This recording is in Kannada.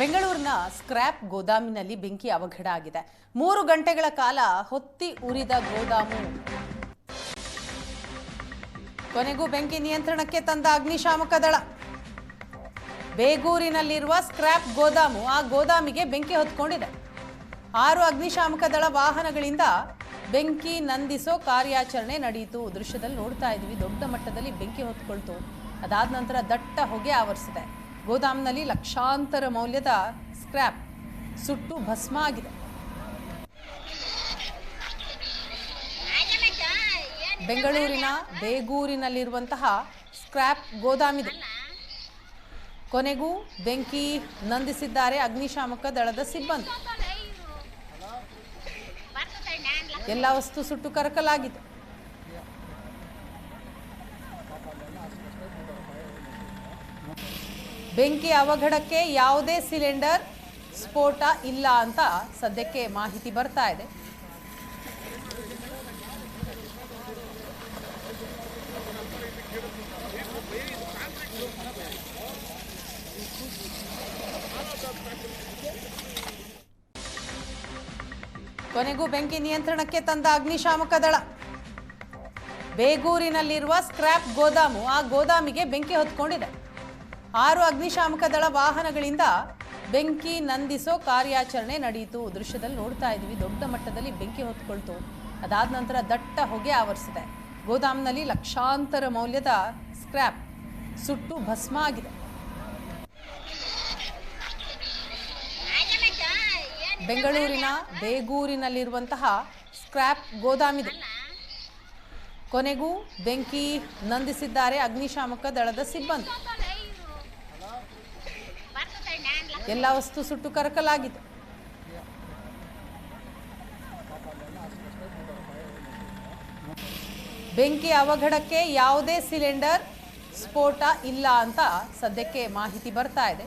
ಬೆಂಗಳೂರಿನ ಸ್ಕ್ರ್ಯಾಪ್ ಗೋದಾಮಿನಲ್ಲಿ ಬೆಂಕಿ ಅವಘಡ ಆಗಿದೆ. ಮೂರು ಗಂಟೆಗಳ ಕಾಲ ಹೊತ್ತಿ ಉರಿದ ಗೋದಾಮು. ಕೊನೆಗೂ ಬೆಂಕಿ ನಿಯಂತ್ರಣಕ್ಕೆ ತಂದ ಅಗ್ನಿಶಾಮಕ ದಳ. ಬೇಗೂರಿನಲ್ಲಿರುವ ಸ್ಕ್ರ್ಯಾಪ್ ಗೋದಾಮು ಆ ಗೋದಾಮಿಗೆ ಬೆಂಕಿ ಹೊತ್ಕೊಂಡಿದೆ. ಆರು ಅಗ್ನಿಶಾಮಕ ದಳ ವಾಹನಗಳಿಂದ ಬೆಂಕಿ ನಂದಿಸೋ ಕಾರ್ಯಾಚರಣೆ ನಡೆಯಿತು. ದೃಶ್ಯದಲ್ಲಿ ನೋಡ್ತಾ ಇದ್ವಿ ದೊಡ್ಡ ಮಟ್ಟದಲ್ಲಿ ಬೆಂಕಿ ಹೊತ್ಕೊಳ್ತು. ಅದಾದ ನಂತರ ದಟ್ಟ ಹೊಗೆ ಆವರಿಸಿದೆ. ಗೋದಾಮ್ನಲ್ಲಿ ಲಕ್ಷಾಂತರ ಮೌಲ್ಯದ ಸ್ಕ್ರ್ಯಾಪ್ ಸುಟ್ಟು ಭಸ್ಮ ಆಗಿದೆ. ಬೆಂಗಳೂರಿನ ಬೇಗೂರಿನಲ್ಲಿರುವಂತಹ ಸ್ಕ್ರ್ಯಾಪ್ ಗೋದಾಮಿದೆ. ಕೊನೆಗೂ ಬೆಂಕಿ ನಂದಿಸಿದ್ದಾರೆ ಅಗ್ನಿಶಾಮಕ ದಳದ ಸಿಬ್ಬಂದಿ. ಎಲ್ಲ ವಸ್ತು ಸುಟ್ಟು ಕರಕಲಾಗಿದೆ. ಬೆಂಕಿ ಅವಘಡಕ್ಕೆ ಯಾವುದೇ ಸಿಲಿಂಡರ್ ಸ್ಫೋಟ ಇಲ್ಲ ಅಂತ ಸದ್ಯಕ್ಕೆ ಮಾಹಿತಿ ಬರ್ತಾ ಇದೆ. ಕೊನೆಗೂ ಬೆಂಕಿ ನಿಯಂತ್ರಣಕ್ಕೆ ತಂದ ಅಗ್ನಿಶಾಮಕ ದಳ. ಬೇಗೂರಿನಲ್ಲಿರುವ ಸ್ಕ್ರ್ಯಾಪ್ ಗೋದಾಮು ಆ ಗೋದಾಮಿಗೆ ಬೆಂಕಿ ಹೊತ್ಕೊಂಡಿದೆ. ಆರು ಅಗ್ನಿಶಾಮಕ ದಳ ವಾಹನಗಳಿಂದ ಬೆಂಕಿ ನಂದಿಸೋ ಕಾರ್ಯಾಚರಣೆ ನಡೆಯಿತು. ದೃಶ್ಯದಲ್ಲಿ ನೋಡ್ತಾ ಇದ್ವಿ ದೊಡ್ಡ ಮಟ್ಟದಲ್ಲಿ ಬೆಂಕಿ ಹೊತ್ಕೊಳ್ತು. ಅದಾದ ನಂತರ ದಟ್ಟ ಹೊಗೆ ಆವರಿಸಿದೆ. ಗೋದಾಮ್ನಲ್ಲಿ ಲಕ್ಷಾಂತರ ಮೌಲ್ಯದ ಸ್ಕ್ರ್ಯಾಪ್ ಸುಟ್ಟು ಭಸ್ಮ ಆಗಿದೆ. ಬೆಂಗಳೂರಿನ ಬೇಗೂರಿನಲ್ಲಿರುವಂತಹ ಸ್ಕ್ರ್ಯಾಪ್ ಗೋದಾಮಿದೆ. ಕೊನೆಗೂ ಬೆಂಕಿ ನಂದಿಸಿದ್ದಾರೆ ಅಗ್ನಿಶಾಮಕ ದಳದ ಸಿಬ್ಬಂದಿ. ಎಲ್ಲ ವಸ್ತು ಸುಟ್ಟು ಕರಕಲಾಗಿತ್ತು ಬೆಂಕಿ ಅವಘಡಕ್ಕೆ ಯಾವುದೇ ಸಿಲಿಂಡರ್ ಸ್ಫೋಟ ಇಲ್ಲ ಅಂತ ಸದ್ಯಕ್ಕೆ ಮಾಹಿತಿ ಬರ್ತಾ ಇದೆ.